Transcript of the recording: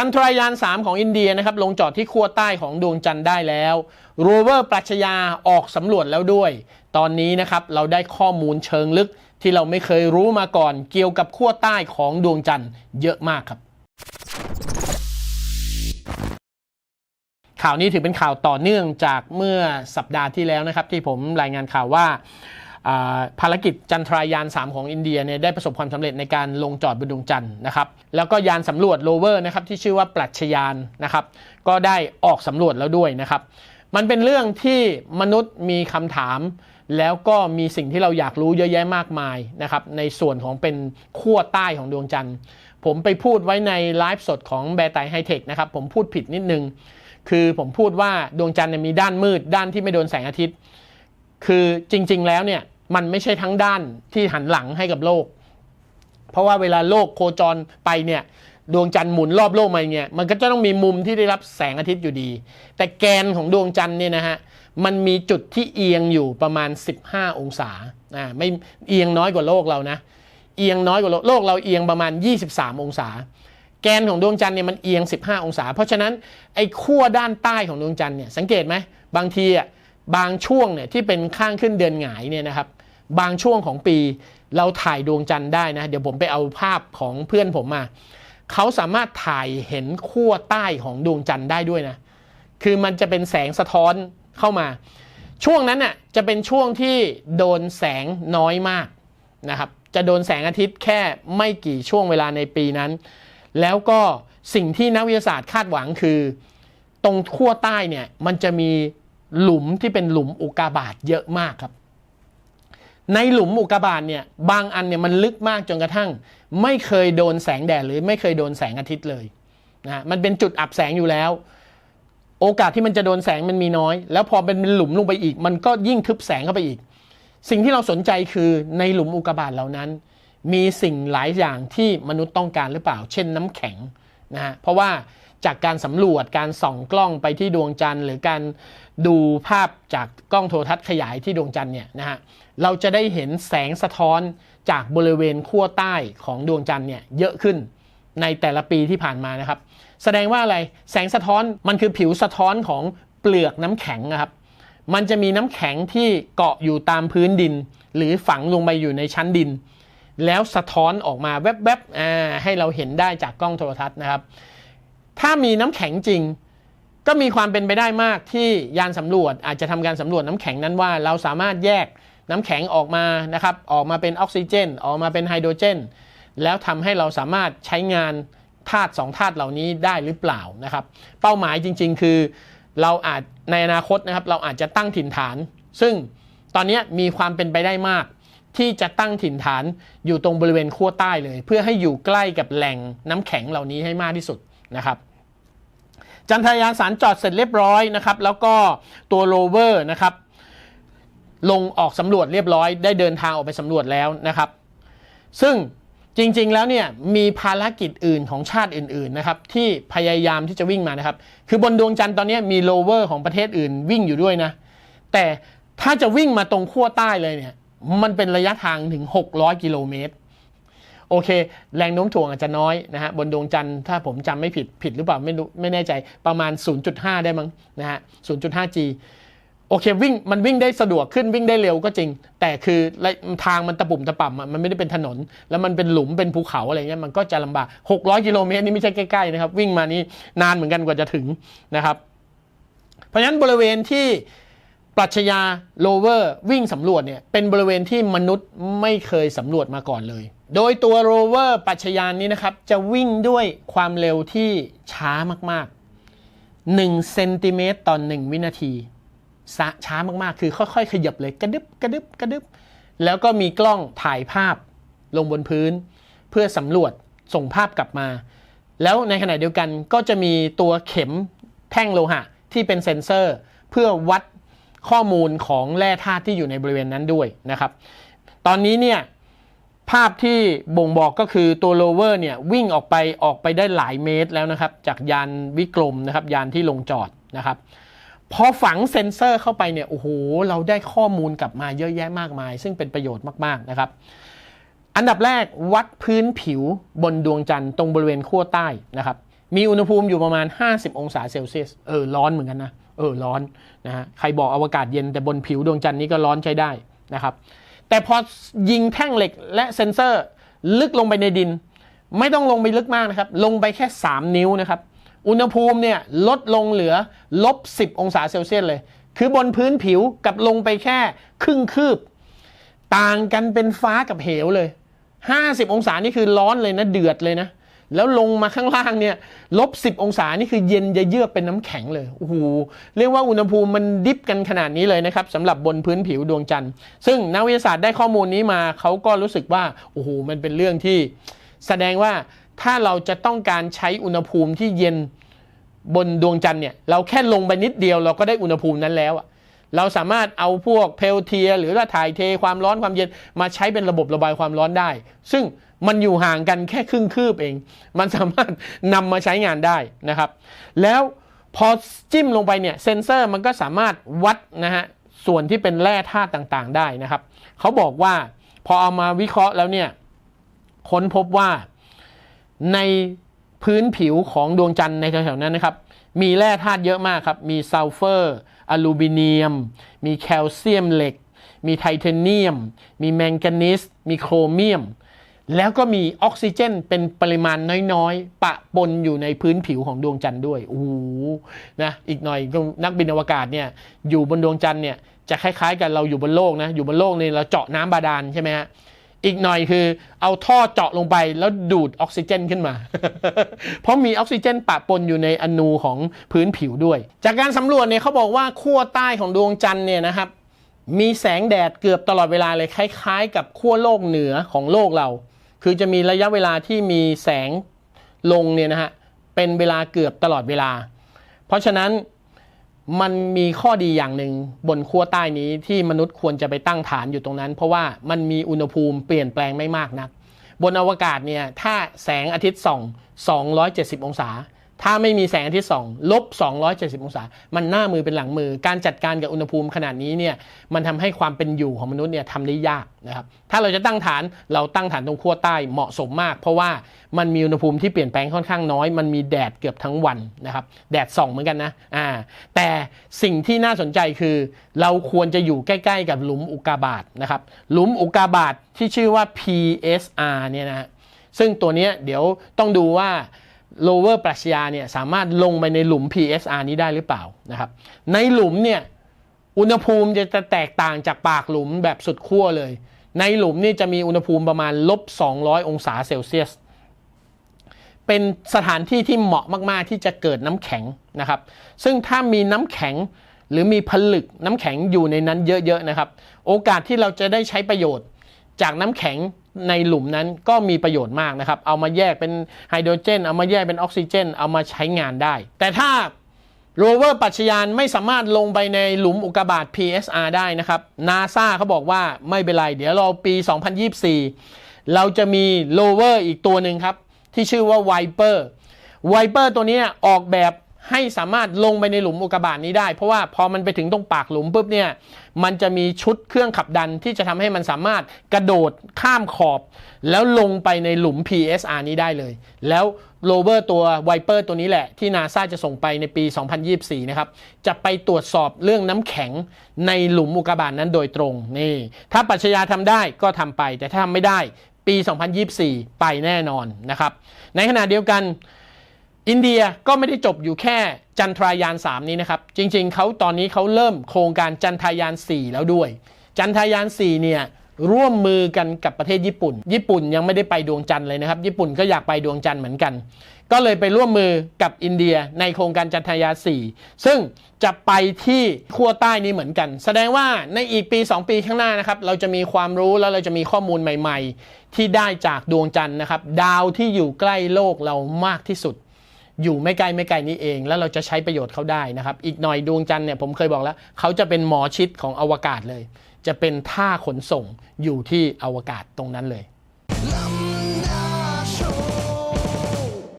จันทรายาน 3 ของอินเดียนะครับลงจอดที่ขั้วใต้ของดวงจันทร์ได้แล้วโรเวอร์ปรัชญาออกสำรวจแล้วด้วย ตอนนี้นะครับเราได้ข้อมูลเชิงลึกที่เราไม่เคยรู้มาก่อนเกี่ยวกับขั้วใต้ของดวงจันทร์เยอะมากครับ ข่าวนี้ถือเป็นข่าวต่อเนื่องจากเมื่อสัปดาห์ที่แล้วนะครับ ที่ผมรายงานข่าวว่าอ่า ภารกิจจันทรายาน 3 ของอินเดียเนี่ยได้ประสบความสำเร็จในการลงจอดบนดวงจันทร์นะครับแล้วก็ยานสำรวจโรเวอร์นะครับที่ชื่อว่าปรัชญานนะครับก็ได้ออกสำรวจแล้วด้วยนะครับมันเป็นเรื่องที่มนุษย์มีคำถาม แล้วก็มีสิ่งที่เราอยากรู้เยอะแยะมากมายนะครับในส่วนของเป็นขั้วใต้ของดวงจันทร์ ผมไปพูดไว้ในไลฟ์สดของแบร์ไตไฮเทคนะครับผมพูดผิดนิดนึง คือผมพูดว่าดวงจันทร์มีด้านมืดด้านที่ไม่โดนแสงอาทิตย์ คือจริง ๆ แล้วเนี่ยมันไม่ใช่ทั้งด้านที่หันหลังให้กับโลก เพราะว่าเวลาโลกโคจรไปเนี่ยดวงจันทร์หมุนรอบโลกมาเงี้ยมันก็จะต้องมีมุมที่ได้รับแสงอาทิตย์อยู่ดี แต่แกนของดวงจันทร์เนี่ยนะฮะมันมีจุดที่เอียงอยู่ประมาณ 15 องศาอ่าไม่เอียงน้อยกว่าโลกเรานะ เอียงน้อยกว่าโลกโลกเราเอียงประมาณ 23 องศา แกนของดวงจันทร์เนี่ยมันเอียง 15 องศา เพราะฉะนั้นไอ้ขั้วด้านใต้ของดวงจันทร์เนี่ยสังเกตไหมบางทีอะ บางช่วงเนี่ยที่เป็นข้างขึ้นเดือนหงายเนี่ยนะครับ บางช่วงของปีเราถ่ายดวงจันทร์ได้นะ เดี๋ยวผมไปเอาภาพของเพื่อนผมมาเขาสามารถถ่ายเห็นขั้วใต้ของดวงจันทร์ได้ด้วยนะ คือมันจะเป็นแสงสะท้อนเข้ามา ช่วงนั้นน่ะจะเป็นช่วงที่โดนแสงน้อยมากนะครับ จะโดนแสงอาทิตย์แค่ไม่กี่ช่วงเวลาในปีนั้น แล้วก็สิ่งที่นักวิทยาศาสตร์คาดหวังคือ ตรงขั้วใต้เนี่ยมันจะมี หลุมที่เป็นหลุมอุกาบาตเยอะมากครับ ในหลุมอุกาบาตเนี่ยบางอันเนี่ยมันลึกมากจนกระทั่ง ไม่เคยโดนแสงแดดหรือไม่เคยโดนแสงอาทิตย์เลยนะมันเป็นจุดอับแสงอยู่แล้ว โอกาสที่มันจะโดนแสงมันมีน้อย แล้วพอเป็นหลุมลงไปอีก มันก็ยิ่งทึบแสงเข้าไปอีก สิ่งที่เราสนใจคือในหลุมอุกกาบาตเหล่านั้น มีสิ่งหลายอย่างที่มนุษย์ต้องการหรือเปล่า เช่นน้ำแข็งนะฮะเพราะว่า จากการสำรวจการส่องกล้องไปที่ดวงจันทร์ หรือการดูภาพจากกล้องโทรทัศน์ขยายที่ดวงจันทร์เนี่ยนะฮะเราจะได้เห็นแสงสะท้อนจากบริเวณขั้วใต้ของดวงจันทร์เนี่ยเยอะขึ้นในแต่ละปีที่ผ่านมานะครับ แสดงว่าอะไรแสงสะท้อนมันคือผิวสะท้อนของเปลือกน้ำแข็งนะครับ มันจะมีน้ำแข็งที่เกาะอยู่ตามพื้นดิน หรือฝังลงไปอยู่ในชั้นดิน แล้วสะท้อนออกมาแวบๆให้เราเห็นได้จากกล้องโทรทัศน์นะครับ ถ้ามีน้ำแข็งจริง ก็มีความเป็นไปได้มากที่ยานสำรวจอาจจะทำการสำรวจน้ำแข็งนั้นว่า เราสามารถแยกน้ำแข็งออกมานะครับออกมาเป็นออกซิเจน ออกมาเป็นไฮโดรเจน แล้วทำให้เราสามารถใช้งานธาตุสองธาตุเหล่านี้ได้หรือเปล่านะครับ เป้าหมายจริง ๆ คือเราอาจในอนาคตนะครับเราอาจจะตั้งถิ่นฐาน ซึ่งตอนนี้มีความเป็นไปได้มาก ที่จะตั้งถิ่นฐานอยู่ตรงบริเวณขั้วใต้เลย เพื่อให้อยู่ใกล้กับแหล่งน้ำแข็งเหล่านี้ให้มากที่สุดนะครับ จันทรายานสารจอดเสร็จเรียบร้อยนะครับ แล้วก็ตัวโรเวอร์นะครับ ลงออกสำรวจเรียบร้อย ได้เดินทางออกไปสำรวจแล้วนะครับ ซึ่งจริง ๆ แล้วเนี่ยมีภารกิจอื่นของชาติอื่น ๆ นะครับ ที่พยายามที่จะวิ่งมานะครับ คือบนดวงจันทร์ตอนนี้มีโรเวอร์ของประเทศอื่นวิ่งอยู่ด้วยนะ แต่ถ้าจะวิ่งมาตรงขั้วใต้เลยเนี่ย มันเป็นระยะทางถึง 600 กิโลเมตร โอเค แรงโน้มถ่วงอาจจะน้อยนะฮะบนดวงจันทร์ถ้าผมจำไม่ผิดผิดหรือเปล่าไม่รู้ไม่แน่ใจประมาณ 0.5 ได้มั้งนะฮะ 0.5G โอเควิ่งมันวิ่งได้สะดวกขึ้นวิ่งได้เร็วก็จริง แต่คือทางมันตะปุ่มตะป่ำมันไม่ได้เป็นถนน แล้วมันเป็นหลุมเป็นภูเขาอะไรเงี้ยมันก็จะลำบาก 600 กิโลเมตรนี่ไม่ใช่ใกล้ๆนะครับ วิ่งมานี่นานเหมือนกันกว่าจะถึงนะครับ เพราะฉะนั้นบริเวณที่ ปรัชญาโลเวอร์วิ่งสำรวจเนี่ยเป็นบริเวณที่มนุษย์ไม่เคยสำรวจมาก่อนเลย โดยตัวโรเวอร์ปรัชญานี้นะครับ จะวิ่งด้วยความเร็วที่ช้ามากๆ1เซนติเมตรต่อ1วินาทีช้ามากๆ คือค่อยๆ ขยับเลยกระดึบกระดึบกระดึบ แล้วก็มีกล้องถ่ายภาพลงบนพื้น เพื่อสำรวจส่งภาพกลับมา แล้วในขณะเดียวกันก็จะมีตัวเข็มแท่งโลหะที่เป็นเซ็นเซอร์ เพื่อวัด ข้อมูลของแร่ธาตุที่อยู่ในบริเวณนั้นด้วยนะครับ ตอนนี้เนี่ยภาพที่บ่งบอกก็คือตัวโลเวอร์เนี่ยวิ่งออกไปออกไปได้หลายเมตรแล้วนะครับ จากยานวิกรมนะครับยานที่ลงจอดนะครับพอฝังเซ็นเซอร์เข้าไปเนี่ยโอ้โหเราได้ข้อมูลกลับมาเยอะแยะมากมาย ซึ่งเป็นประโยชน์มากๆนะครับ อันดับแรกวัดพื้นผิวบนดวงจันทร์ตรงบริเวณขั้วใต้นะครับมีอุณหภูมิอยู่ประมาณ 50 องศาเซลเซียสเออร้อนเหมือนกันนะ เออร้อนนะฮะใครบอกอวกาศเย็นแต่บนผิวดวงจันทร์นี้ก็ร้อนใช้ได้นะครับ แต่พอยิงแท่งเหล็กและเซ็นเซอร์ลึกลงไปในดิน ไม่ต้องลงไปลึกมากนะครับ ลงไปแค่ 3 นิ้วนะครับ อุณหภูมิเนี่ยลดลงเหลือลบ 10 องศาเซลเซียสเลย คือบนพื้นผิวกับลงไปแค่ครึ่งคืบ ต่างกันเป็นฟ้ากับเหวเลย 50 องศานี่คือร้อนเลยนะเดือดเลยนะ แล้วลงมาข้างล่างเนี่ยลบ10 องศานี่คือเย็นจะเยือกเป็นน้ำแข็งเลยโอ้โหเรียกว่าอุณหภูมิมันดิฟกันขนาดนี้เลยนะครับสำหรับบนพื้นผิวดวงจันทร์ ซึ่งนักวิทยาศาสตร์ได้ข้อมูลนี้มาเขาก็รู้สึกว่าโอ้โหมันเป็นเรื่องที่ แสดงว่าถ้าเราจะต้องการใช้อุณหภูมิที่เย็นบนดวงจันทร์เนี่ยเราแค่ลงไปนิดเดียวเราก็ได้อุณหภูมินั้นแล้วอะเราสามารถเอาพวกเพลเทีย หรือว่าถ่ายเทความร้อนความเย็นมาใช้เป็นระบบระบายความร้อนได้ ซึ่ง มันอยู่ห่างกันแค่ครึ่งคืบเอง มันสามารถนำมาใช้งานได้นะครับ แล้วพอจิ้มลงไปเนี่ยเซนเซอร์มันก็สามารถวัดนะฮะส่วนที่เป็นแร่ธาตุต่างๆ ได้นะครับ เขาบอกว่าพอเอามาวิเคราะห์แล้วเนี่ยค้นพบว่าในพื้นผิวของดวงจันทร์ในแถวๆนั้นนะครับ มีแร่ธาตุเยอะมากครับ มีซัลเฟอร์อลูมิเนียม มีแคลเซียมเหล็ก มีไทเทเนียม มีแมงกานีสมีโครเมียม แล้วก็มีออกซิเจนเป็นปริมาณน้อยๆ ปะปนอยู่ในพื้นผิวของดวงจันทร์ด้วยโอ้โหนะอีกหน่อยนักบินอวกาศเนี่ยอยู่บนดวงจันทร์เนี่ยจะคล้ายๆ กันเราอยู่บนโลกนะอยู่บนโลกเนี่ยเราเจาะน้ำบาดาลใช่ไหมฮะอีกหน่อยคือเอาท่อเจาะลงไปแล้วดูดออกซิเจนขึ้นมา เพราะมีออกซิเจนปะปนอยู่ในอนูของพื้นผิวด้วย จากการสำรวจเนี่ยเขาบอกว่าขั้วใต้ของดวงจันทร์เนี่ยนะครับ มีแสงแดดเกือบตลอดเวลาเลยคล้าย ๆ กับขั้วโลกเหนือของโลกเรา คือจะมีระยะเวลาที่มีแสงลงเนี่ยนะฮะเป็นเวลาเกือบตลอดเวลา เพราะฉะนั้นมันมีข้อดีอย่างหนึ่งบนขั้วใต้นี้ที่มนุษย์ควรจะไปตั้งฐานอยู่ตรงนั้น เพราะว่ามันมีอุณหภูมิเปลี่ยนแปลงไม่มากนัก บนอวกาศเนี่ยถ้าแสงอาทิตย์ส่อง 270 องศา ถ้าไม่มีแสงอาทิตย์ส่องลบ 270 องศา มันหน้ามือเป็นหลังมือ การจัดการกับอุณหภูมิขนาดนี้เนี่ย มันทำให้ความเป็นอยู่ของมนุษย์เนี่ยทำได้ยากนะครับ ถ้าเราจะตั้งฐาน เราตั้งฐานตรงขั้วใต้เหมาะสมมาก เพราะว่ามันมีอุณหภูมิที่เปลี่ยนแปลงค่อนข้างน้อย มันมีแดดเกือบทั้งวันนะครับ แดดส่องเหมือนกันนะ อ่า แต่สิ่งที่น่าสนใจคือ เราควรจะอยู่ใกล้ ๆ กับหลุมอุกกาบาตนะครับ หลุมอุกกาบาตที่ชื่อว่า PSR เนี่ยนะฮะซึ่งตัวเนี้ยเดี๋ยวต้องดูว่า lower ปรัชญาเนี่ยสามารถลงไปในหลุม PSR นี้ได้หรือเปล่านะครับในหลุมเนี่ยอุณหภูมิจะจะแตกต่างจากปากหลุมแบบสุดขั้วเลย ในหลุมนี่จะมีอุณหภูมิประมาณลบ 200 องศาเซลเซียส เป็นสถานที่ที่เหมาะมาก ๆ ที่จะเกิดน้ำแข็งนะครับ ซึ่งถ้ามีน้ำแข็งหรือมีผลึกน้ำแข็งอยู่ในนั้นเยอะ ๆ นะครับ โอกาสที่เราจะได้ใช้ประโยชน์จากน้ำแข็ง ในหลุมนั้นก็มีประโยชน์มากนะครับ เอามาแยกเป็นไฮโดรเจน เอามาแยกเป็นออกซิเจน เอามาใช้งานได้ แต่ถ้าโรเวอร์ปัจจยานไม่สามารถลงไปในหลุมอุกกาบาต PSR ได้นะครับนาซาเขาบอกว่าไม่เป็นไร เดี๋ยวเราปี 2024 เราจะมีโรเวอร์อีกตัวหนึ่งครับ ที่ชื่อว่าไวเปอร์ไวเปอร์ตัวนี้ออกแบบ ให้สามารถลงไปในหลุมอุกกาบาตนี้ได้ เพราะว่าพอมันไปถึงตรงปากหลุมปุ๊บเนี่ยมันจะมีชุดเครื่องขับดันที่จะทำให้มันสามารถกระโดดข้ามขอบ แล้วลงไปในหลุม PSR นี้ได้เลย แล้วโรเวอร์ตัวไวเปอร์ตัวนี้แหละ ที่นาซาจะส่งไปในปี 2024 นะครับ จะไปตรวจสอบเรื่องน้ำแข็งในหลุมอุกกาบาตนั้นโดยตรงนี่ถ้าปัชญาทำได้ก็ทำไป แต่ถ้าทำไม่ได้ปี 2024 ไปแน่นอนนะครับ ในขณะเดียวกัน อินเดียก็ไม่ได้จบอยู่แค่จันทรายาน 3 นี้นะครับ จริงๆเขาตอนนี้เขาเริ่มโครงการจันทรายาน 4 แล้วด้วย จันทรายาน 4 เนี่ยร่วมมือกันกับประเทศญี่ปุ่น ญี่ปุ่นยังไม่ได้ไปดวงจันทร์เลยนะครับ ญี่ปุ่นก็อยากไปดวงจันทร์เหมือนกัน ก็เลยไปร่วมมือกับอินเดียในโครงการจันทรายาน 4 ซึ่งจะไปที่ขั้วใต้นี้เหมือนกัน แสดงว่าในอีกปี 2 ปีข้างหน้านะครับเราจะมีความรู้แล้วเราจะมีข้อมูลใหม่ ๆ ที่ได้จากดวงจันทร์นะครับ ดาวที่อยู่ใกล้โลกเรามากที่สุด อยู่ไม่ไกลไม่ไกลนี้เอง แล้วเราจะใช้ประโยชน์เขาได้นะครับ อีกหน่อยดวงจันทร์เนี่ยผมเคยบอกแล้วเขาจะเป็นหมอชิดของอวกาศเลย จะเป็นท่าขนส่งอยู่ที่อวกาศตรงนั้นเลย